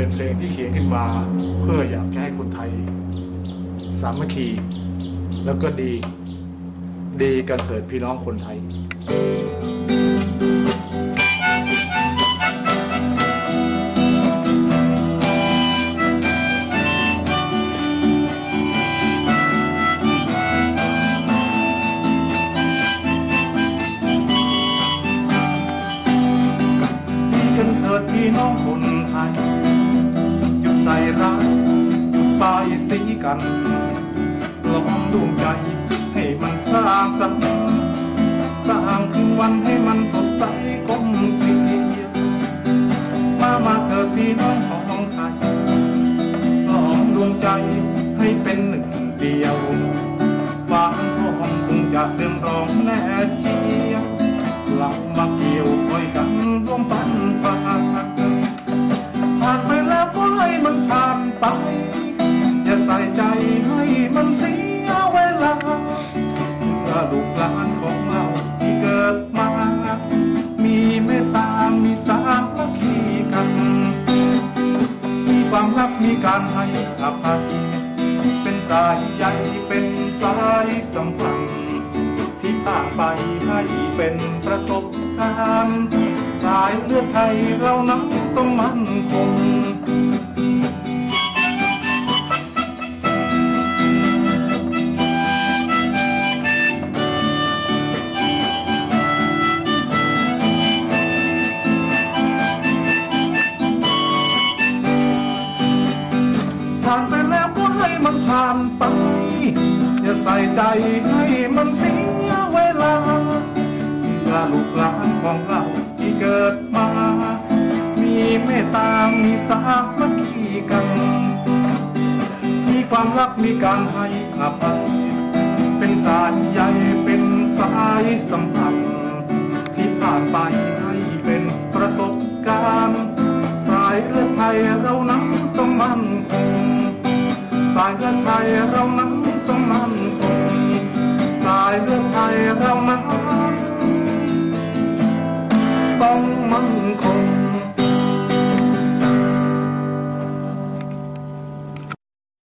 เป็นเพลงที่เขียนขึ้นมา เพื่ออยากจะให้คนไทย สามัคคี แล้วก็ดี ดีกันเถิดพี่น้องคนไทยดีกันเถิดพี่น้องคนไทย ใส่ร้ายหยุดป้ายสีกันลองดวงใจให้มันสร้างสรรค์สร้างถึงวันให้มันสดใสกลมเกลียวมามาเถิดพี่น้องของไทยลองดวงใจให้เป็นหนึ่งเดียวฟ้าทองคงจะเดิมร้องแน่เชียวเรามาเกี่ยวคอยกันร่วมปัน มีการให้อภัยเป็นสายใยเป็นสายสัมพันธ์ที่ต่างไปให้เป็นประสบการณ์สายเลือดไทยเรานั้นต้องมั่นคง มันผ่านไป อย่าใส่ใจให้มันเสียเวลาเพื่อลูกหลานของเราที่เกิดมา มีเมตตา มีสามัคคีกัน มีความรัก มีการให้อภัยเป็นสายใยเป็นสายสัมพันธ์ที่ผ่านไปให้เป็นประสบการณ์สายเลือดไทยเรานั้นต้องมั่นคง Tai, tai, tai, tai, tai, tai, tai, tai, tai, tai, tai, tai,